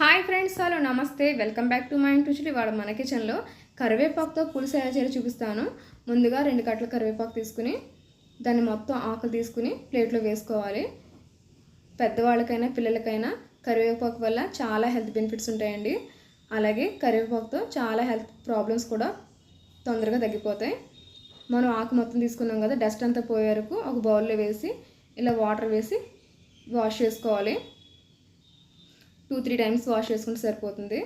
Hi friends hello నమస్తే. Welcome back to my ఇంటి ఇవాళ మన కిచెన్లో కరివేపాకుతో పులుసు ఎలా చేయాలో చూపిస్తాను. ముందుగా రెండు కట్టలు కరివేపాకు తీసుకుని దాన్ని మొత్తం ఆకులు తీసుకుని ప్లేట్లో వేసుకోవాలి. పెద్దవాళ్ళకైనా పిల్లలకైనా కరివేపాకు వల్ల చాలా హెల్త్ బెనిఫిట్స్ ఉంటాయండి. అలాగే కరివేపాకుతో చాలా హెల్త్ ప్రాబ్లమ్స్ కూడా తొందరగా తగ్గిపోతాయి. మనం ఆకు మొత్తం తీసుకున్నాం కదా డస్ట్ అంతా పోయే వరకు ఒక బౌల్లో వేసి ఇలా వాటర్ వేసి వాష్ చేసుకోవాలి. టూ త్రీ టైమ్స్ వాష్ చేసుకుంటే సరిపోతుంది.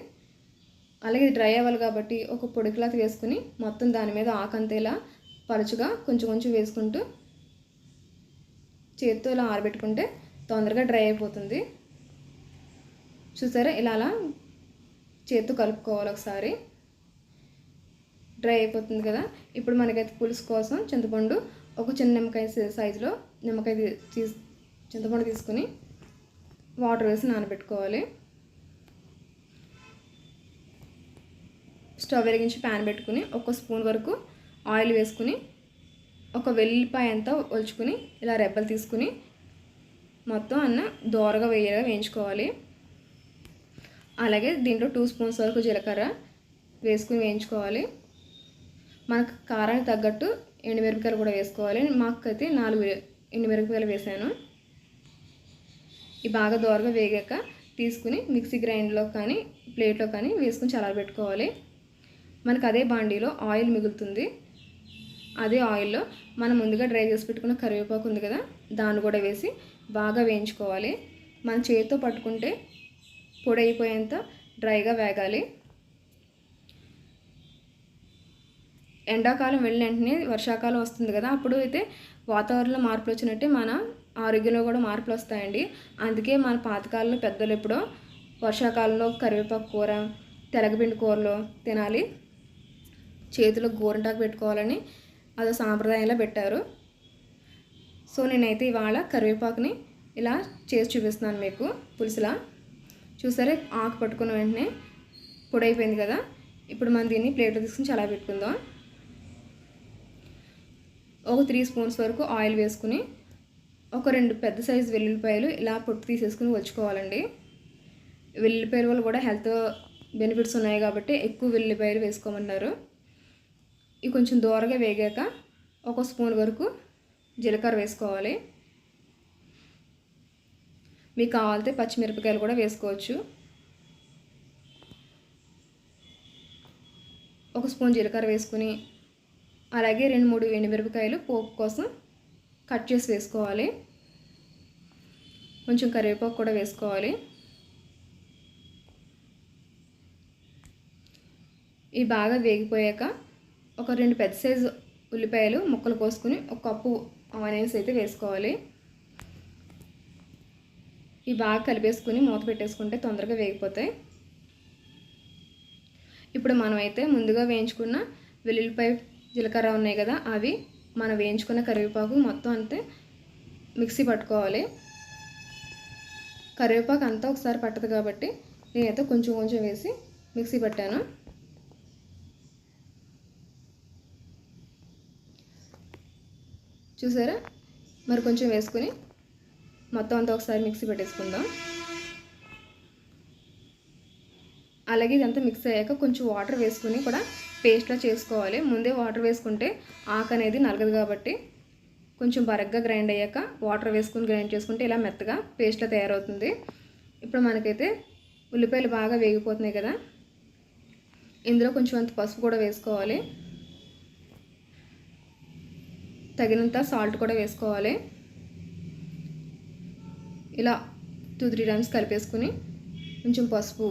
అలాగే ఇది డ్రై అవ్వాలి కాబట్టి ఒక పొడి క్లాత్ వేసుకుని మొత్తం దాని మీద ఆకంతేలా పరచుగా కొంచెం కొంచెం వేసుకుంటూ చేత్తో ఇలా ఆరబెట్టుకుంటే తొందరగా డ్రై అయిపోతుంది. చూసారా? ఇలా అలా చేత్తో కలుపుకోవాలి ఒకసారి. డ్రై అయిపోతుంది కదా? ఇప్పుడు మనకైతే పులుసు కోసం చింతపండు ఒక చిన్న నిమ్మకాయ సైజులో నిమ్మకాయ తీసి చింతపండు తీసుకుని వాటర్ వేసి నానబెట్టుకోవాలి. స్టవ్ వెలిగించి ప్యాన్ పెట్టుకుని ఒక స్పూన్ వరకు ఆయిల్ వేసుకుని ఒక వెల్లిపాయ అంతా ఒలుచుకుని ఇలా రెబ్బలు తీసుకుని మొత్తం అన్న దోరగా వేయగా వేయించుకోవాలి. అలాగే దీంట్లో టూ స్పూన్స్ వరకు జీలకర్ర వేసుకుని వేయించుకోవాలి. మనకు కారానికి తగ్గట్టు ఎండుమిరపకాయలు కూడా వేసుకోవాలి. మాకైతే నాలుగు ఎండుమిరపకాయలు వేసాను. ఈ బాగా దోరగా వేగాక తీసుకుని మిక్సీ గ్రైండ్లో కానీ ప్లేట్లో కానీ వేసుకుని చల్లబెట్టుకోవాలి మనకు అదే బాండీలో ఆయిల్ మిగులుతుంది. అదే ఆయిల్లో మనం ముందుగా డ్రై చేసి పెట్టుకున్న కరివేపాకు ఉంది కదా దాన్ని కూడా వేసి బాగా వేయించుకోవాలి. మన చేతితో పట్టుకుంటే పొడి అయిపోయేంత డ్రైగా వేగాలి. ఎండాకాలం వెళ్ళిన వెంటనే వర్షాకాలం వస్తుంది కదా అప్పుడు అయితే వాతావరణంలో మార్పులు వచ్చినట్టే మన ఆరోగ్యంలో కూడా మార్పులు వస్తాయండి. అందుకే మన పాతకాలంలో పెద్దలు ఎప్పుడో వర్షాకాలంలో కరివేపాకు కూర తెలగపిండి కూరలు తినాలి. చేతిలో గోరింటాకు పెట్టుకోవాలని అదో సాంప్రదాయంలో పెట్టారు. సో నేనైతే ఇవాళ కరివేపాకుని ఇలా చేసి చూపిస్తున్నాను మీకు పులుసులా. చూసారే? ఆకు పట్టుకున్న వెంటనే పొడి అయిపోయింది కదా? ఇప్పుడు మనం దీన్ని ప్లేట్లో తీసుకుని చలా పెట్టుకుందాం. ఒక త్రీ స్పూన్స్ వరకు ఆయిల్ వేసుకుని ఒక రెండు పెద్ద సైజు వెల్లుల్లిపాయలు ఇలా పొట్టు తీసేసుకుని వచ్చుకోవాలండి వెల్లుల్లిపాయల వల్ల కూడా హెల్త్ బెనిఫిట్స్ ఉన్నాయి కాబట్టి ఎక్కువ వెల్లుల్లిపాయలు వేసుకోమన్నారు. ఇవి కొంచెం దూరగా వేగాక ఒక స్పూన్ వరకు జీలకర్ర వేసుకోవాలి. మీకు కావాలితే పచ్చిమిరపకాయలు కూడా వేసుకోవచ్చు. ఒక స్పూన్ జీలకర్ర వేసుకుని అలాగే రెండు మూడు ఎండుమిరపకాయలు పోపు కోసం కట్ చేసి వేసుకోవాలి. కొంచెం కరివేపాకు కూడా వేసుకోవాలి. ఇవి బాగా వేగిపోయాక ఒక రెండు పెద్ద సైజు ఉల్లిపాయలు ముక్కలు కోసుకుని ఒక కప్పు ఆనియన్స్ అయితే వేసుకోవాలి. ఇవి బాగా కలిపేసుకుని మూత పెట్టేసుకుంటే తొందరగా వేగిపోతాయి. ఇప్పుడు మనమైతే ముందుగా వేయించుకున్న వెల్లుల్లిపాయ జీలకర్ర ఉన్నాయి కదా అవి మనం వేయించుకున్న కరివేపాకు మొత్తం అంతే మిక్సీ పట్టుకోవాలి. కరివేపాకు అంతా ఒకసారి పట్టదు కాబట్టి నేనైతే కొంచెం కొంచెం వేసి మిక్సీ పట్టాను. చూసారా? మరి కొంచెం వేసుకుని మొత్తం అంతా ఒకసారి మిక్సీ పెట్టేసుకుందాం. అలాగే ఇదంతా మిక్స్ అయ్యాక కొంచెం వాటర్ వేసుకుని కూడా పేస్ట్లా చేసుకోవాలి. ముందే వాటర్ వేసుకుంటే ఆకు అనేది నలగదు కాబట్టి కొంచెం బరగ్గా గ్రైండ్ అయ్యాక వాటర్ వేసుకుని గ్రైండ్ చేసుకుంటే ఇలా మెత్తగా పేస్ట్లా తయారవుతుంది. ఇప్పుడు మనకైతే ఉల్లిపాయలు బాగా వేగిపోతున్నాయి కదా. ఇందులో కొంచెం అంత పసుపు కూడా వేసుకోవాలి. తగినంత సాల్ట్ కూడా వేసుకోవాలి. ఇలా టూ త్రీ టైమ్స్ కలిపేసుకుని కొంచెం పసుపు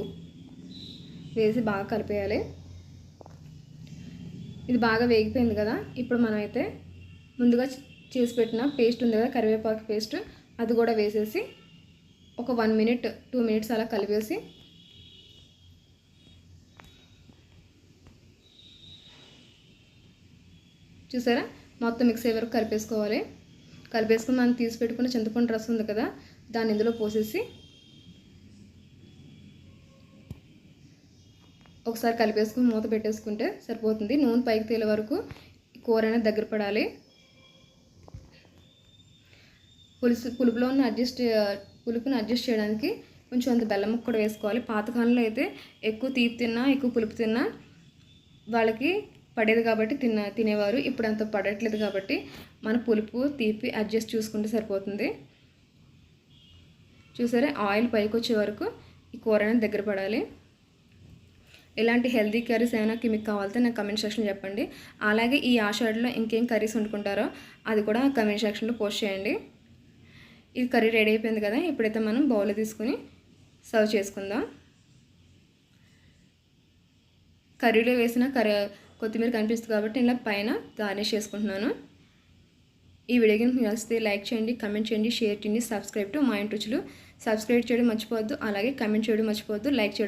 వేసి బాగా కలిపేయాలి. ఇది బాగా వేగిపోయింది కదా ఇప్పుడు మనమైతే ముందుగా చేసి పెట్టిన పేస్ట్ ఉంది కదా కరివేపాకు పేస్ట్ అది కూడా వేసేసి ఒక వన్ మినిట్ టూ మినిట్స్ అలా కలిపేసి చూసారా? మొత్తం మిక్స్ అయ్యే వరకు కలిపేసుకోవాలి. కలిపేసుకుని మనం తీసి పెట్టుకున్న చింతపండు రసం ఉంది కదా దాన్ని ఇందులో పోసేసి ఒకసారి కలిపేసుకుని మూత పెట్టేసుకుంటే సరిపోతుంది. నూనె పైకి తేలే వరకు కూర అనేది దగ్గర పడాలి. పులుసు పులుపులో ఉన్న అడ్జస్ట్ పులుపుని అడ్జస్ట్ చేయడానికి కొంచెం అంత బెల్లం ముక్క కూడా వేసుకోవాలి. పాతకాలంలో అయితే ఎక్కువ తీపి తిన్నా ఎక్కువ పులుపు తిన్నా వాళ్ళకి పడేది కాబట్టి తిన్న తినేవారు. ఇప్పుడు అంత పడట్లేదు కాబట్టి మన పులుపు తీపి అడ్జస్ట్ చూసుకుంటే సరిపోతుంది. చూసారా? ఆయిల్ పైకి వచ్చే వరకు ఈ కూర అనేది దగ్గర పడాలి. ఇలాంటి హెల్తీ కర్రీస్ ఏమైనా మీకు కావాలితే నాకు కమెంట్ సెక్షన్లో చెప్పండి. అలాగే ఈ ఆషాఢలో ఇంకేం కర్రీస్ వండుకుంటారో అది కూడా కమెంట్ సెక్షన్లో పోస్ట్ చేయండి. ఇది కర్రీ రెడీ అయిపోయింది కదా ఇప్పుడైతే మనం బౌల్ తీసుకుని సర్వ్ చేసుకుందాం. కర్రీలో వేసిన కర్రీ కొత్తిమీర కనిపిస్తుంది కాబట్టి ఇలా పైన గార్నిష్ చేసుకుంటున్నాను. ఈ వీడియో కనుక మీకు నచ్చితే లైక్ చేయండి కమెంట్ చేయండి షేర్ చేయండి సబ్స్క్రైబ్ టు మా ఇంటి రుచులు. సబ్స్క్రైబ్ చేయడం మర్చిపోవద్దు అలాగే కమెంట్ చేయడం మర్చిపోవద్దు లైక్ చేయడం